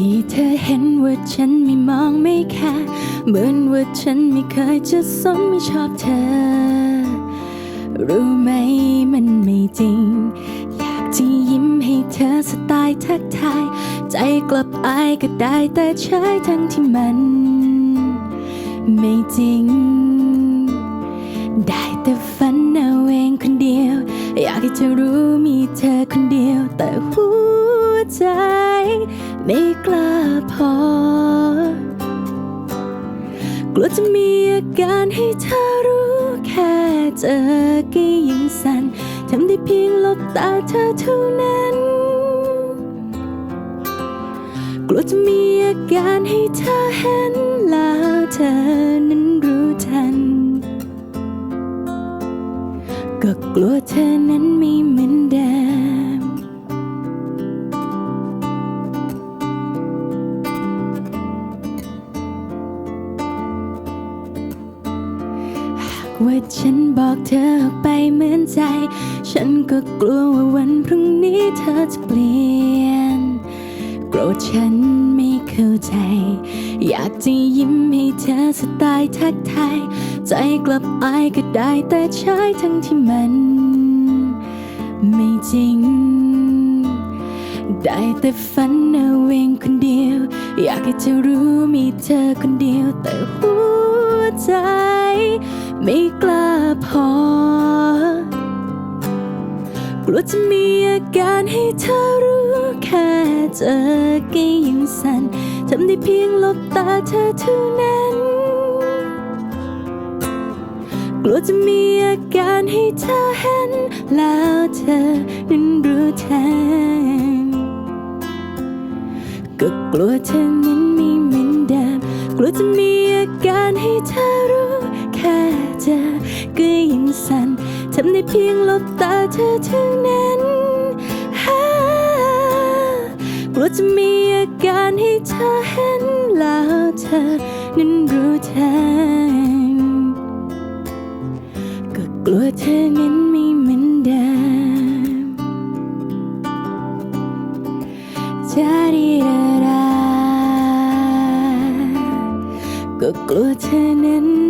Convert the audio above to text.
ที่เธอเห็นว่าฉันไม่มองไม่แค่เหมือนว่าฉันไม่เคยจะสนไม่ชอบเธอ รู้ไหมมันไม่จริง อยากจะยิ้มให้เธอสไตล์ทักทาย ใจกลับอายก็ได้แต่ใช้ทั้งที่มัน ไม่จริง ได้แต่ฝันเอาเองคนเดียว อยากให้เธอรู้มีเธอคน ไม่กล้าพอ กลัวจะมีอาการให้เธอรู้แค่เจอก็ยิ่งสั่นทำได้เพียงหลบตาเธอเท่านั้น กลัวจะมีอาการให้เธอเห็นแล้วเธอนั้นรู้ทัน ก็กลัวเธอนั้นม่ ว่าฉันบอกเธอออกไปเหมือนใจ ฉันก็กลัวว่าวันพรุ่งนี้เธอจะเปลี่ยน โกรธฉันไม่เข้าใจ อยากจะยิ้มให้เธอสไตล์ทักทายใจกลับอายก็ได้แต่ใช้ทั้งที่มัน ไม่จริง ได้แต่ฝันเอาเองคนเดียว อยากให้เธอรู้มีเธอคนเดียวแต่หัวใจ ไม่กล้าพอ กลัวจะมีอาการให้เธอรู้แค่เจอก็ยิ่งสั่นทำได้เพียงหลบตาเธอเท่านั้น กลัวจะมีอาการให้เธอเห็น แล้วเธอนั้นรู้แทนก็กลัวเธอนั้นม่เหมือนเดิมกลัวจะมีอาการให้เธอรู้แค่ จอก็ยิ่งสั่นทำได้เพียงลบตาเธอเท่านั้นกลัวจะมีอาการให้เธอเห็นแล้วเธอนั้นรู้แทนก็กลัวเธอนั้นไม่เหมือนเดิมจะดีราก็กลัวเธอนั้น